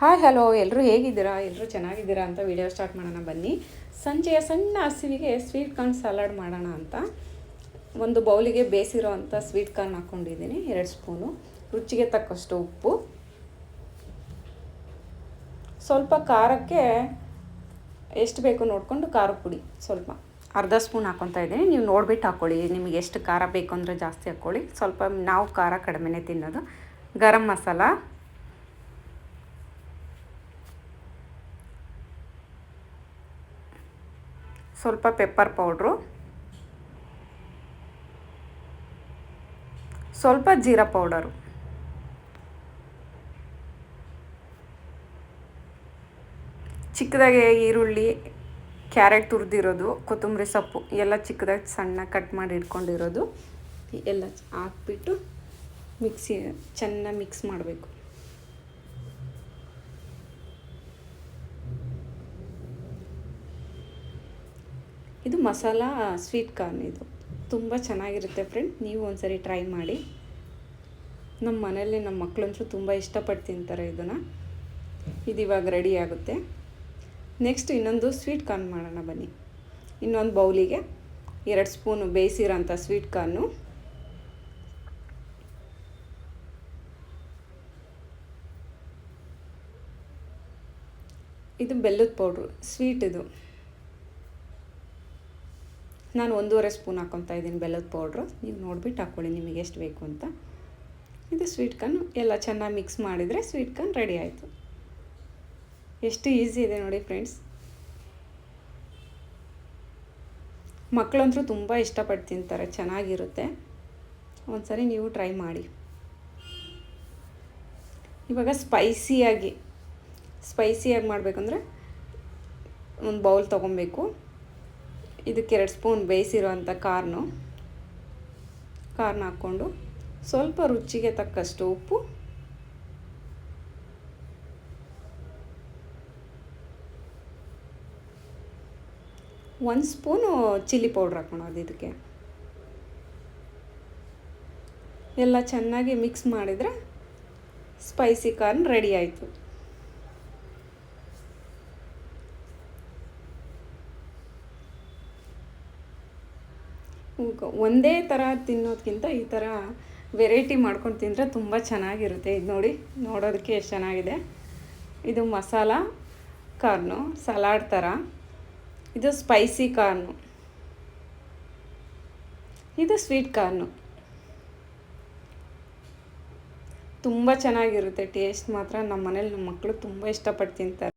Hi hello ಎಲ್ಲರೂ ಹೇಗಿದ್ದೀರಾ? ಎಲ್ಲರೂ ಚೆನ್ನಾಗಿದ್ದೀರಾ ಅಂತ ವಿಡಿಯೋ ಸ್ಟಾರ್ಟ್ ಮಾಡೋಣ ಬನ್ನಿ. ಸಂಜೆಯ ಸಣ್ಣ ಹಸಿವಿಗೆ ಸ್ವೀಟ್ ಕಾರ್ನ್ ಸಲಾಡ್ ಮಾಡೋಣ ಅಂತ. ಒಂದು ಬೌಲಿಗೆ ಬೇಯಿಸಿರೋ ಅಂಥ ಸ್ವೀಟ್ ಕಾರ್ನ್ ಹಾಕ್ಕೊಂಡಿದ್ದೀನಿ, ಎರಡು ಸ್ಪೂನು ರುಚಿಗೆ ತಕ್ಕಷ್ಟು ಉಪ್ಪು. ಸ್ವಲ್ಪ ಖಾರಕ್ಕೆ ಎಷ್ಟು ಬೇಕು ನೋಡಿಕೊಂಡು ಖಾರ ಪುಡಿ ಸ್ವಲ್ಪ. ಅರ್ಧ ಸ್ಪೂನ್ ಹಾಕ್ಕೊತಾ ಇದ್ದೀನಿ. ನೀವು ನೋಡಿಬಿಟ್ಟು ಹಾಕ್ಕೊಳ್ಳಿ ನಿಮಗೆ ಎಷ್ಟು ಖಾರ ಬೇಕು ಅಂದರೆ ಜಾಸ್ತಿ ಹಾಕ್ಕೊಳ್ಳಿ ಸ್ವಲ್ಪ ನಾವು ಖಾರ ಕಡಿಮೆನೇ ತಿನ್ನೋದು. ಗರಂ ಮಸಾಲ. ಸ್ವಲ್ಪ ಪೆಪ್ಪರ್ ಪೌಡ್ರು ಸ್ವಲ್ಪ ಜೀರಾ ಪೌಡರು ಚಿಕ್ಕದಾಗಿ ಈರುಳ್ಳಿ, ಕ್ಯಾರೆಟ್ ತುರಿದಿರೋದು, ಕೊತ್ತಂಬರಿ ಸೊಪ್ಪು, ಎಲ್ಲ ಚಿಕ್ಕದಾಗಿ ಸಣ್ಣ ಕಟ್ ಮಾಡಿ ಇಟ್ಕೊಂಡಿರೋದು. ಎಲ್ಲ ಹಾಕ್ಬಿಟ್ಟು ಮಿಕ್ಸಿ ಚೆನ್ನಾಗಿ ಮಿಕ್ಸ್ ಮಾಡಬೇಕು. ಇದು ಮಸಾಲ ಸ್ವೀಟ್ ಕಾರ್ನ್ ಇದು. ತುಂಬ ಚೆನ್ನಾಗಿರುತ್ತೆ ಫ್ರೆಂಡ್, ನೀವು ಒಂದ್ಸರಿ ಟ್ರೈ ಮಾಡಿ. ನಮ್ಮ ಮನೆಯಲ್ಲಿ ನಮ್ಮ ಮಕ್ಕಳಂತೂ ತುಂಬ ಇಷ್ಟಪಟ್ಟು ತಿಂತಾರೆ ಇದನ್ನು. ಇದು ಇವಾಗ ರೆಡಿ ಆಗುತ್ತೆ. ನೆಕ್ಸ್ಟ್ ಇನ್ನೊಂದು ಸ್ವೀಟ್ ಕಾರ್ನ್ ಮಾಡೋಣ ಬನ್ನಿ. ಇನ್ನೊಂದು ಬೌಲಿಗೆ ಎರಡು ಸ್ಪೂನು ಬೇಯಿಸಿರೋಂಥ ಸ್ವೀಟ್ ಕಾರ್ನು. ಇದು ಬೆಲ್ಲದ ಪೌಡ್ರು, ಸ್ವೀಟ್ ಇದು. ನಾನು ಒಂದೂವರೆ ಸ್ಪೂನ್ ಹಾಕ್ಕೊತಾ ಇದ್ದೀನಿ ಬೆಲ್ಲದ ಪೌಡ್ರು ನೀವು ನೋಡ್ಬಿಟ್ಟು ಹಾಕ್ಕೊಳ್ಳಿ ನಿಮಗೆ ಎಷ್ಟು ಬೇಕು ಅಂತ. ಇದು ಸ್ವೀಟ್ ಕಾರ್ನ್ ಎಲ್ಲ ಚೆನ್ನಾಗಿ ಮಿಕ್ಸ್ ಮಾಡಿದರೆ ಸ್ವೀಟ್ ಕಾರ್ನ್ ರೆಡಿ ಆಯಿತು. ಎಷ್ಟು ಈಸಿ ಇದೆ ನೋಡಿ ಫ್ರೆಂಡ್ಸ್ ಮಕ್ಕಳಂತೂ ತುಂಬ ಇಷ್ಟಪಟ್ಟು ತಿಂತಾರೆ, ಚೆನ್ನಾಗಿರುತ್ತೆ. ಒಂದ್ಸರಿ ನೀವು ಟ್ರೈ ಮಾಡಿ. ಇವಾಗ ಸ್ಪೈಸಿಯಾಗಿ ಸ್ಪೈಸಿಯಾಗಿ ಮಾಡಬೇಕಂದ್ರೆ ಒಂದು ಬೌಲ್ ತೊಗೊಬೇಕು ಇದಕ್ಕೆ ಎರಡು ಸ್ಪೂನ್ ಬೇಯಿಸಿರುವಂಥ ಕಾರ್ನು ಕಾರ್ನ ಹಾಕ್ಕೊಂಡು ಸ್ವಲ್ಪ ರುಚಿಗೆ ತಕ್ಕಷ್ಟು ಉಪ್ಪು. ಒಂದು ಸ್ಪೂನು ಚಿಲ್ಲಿ ಪೌಡ್ರ್ ಹಾಕ್ಕೊಳೋದು ಇದಕ್ಕೆ. ಎಲ್ಲ ಚೆನ್ನಾಗಿ ಮಿಕ್ಸ್ ಮಾಡಿದರೆ ಸ್ಪೈಸಿ ಕಾರ್ನ್ ರೆಡಿ ಆಯಿತು. ಒಂದೇ ಥರ ತಿನ್ನೋದಕ್ಕಿಂತ ಈ ಥರ ವೆರೈಟಿ ಮಾಡ್ಕೊಂಡು ತಿಂದರೆ ತುಂಬ ಚೆನ್ನಾಗಿರುತ್ತೆ. ಇದು ನೋಡಿ, ನೋಡೋದಕ್ಕೆ ಎಷ್ಟು ಚೆನ್ನಾಗಿದೆ. ಇದು ಮಸಾಲ ಕಾರ್ನು, ಸಲಾಡ್ ಥರ. ಇದು ಸ್ಪೈಸಿ ಕಾರ್ನು. ಇದು ಸ್ವೀಟ್ ಕಾರ್ನು. ತುಂಬ ಚೆನ್ನಾಗಿರುತ್ತೆ. ಟೇಸ್ಟ್ ಮಾತ್ರ ನಮ್ಮ ಮನೇಲಿ ನಮ್ಮ ಮಕ್ಕಳು ತುಂಬ ಇಷ್ಟಪಟ್ಟು ತಿಂತಾರೆ.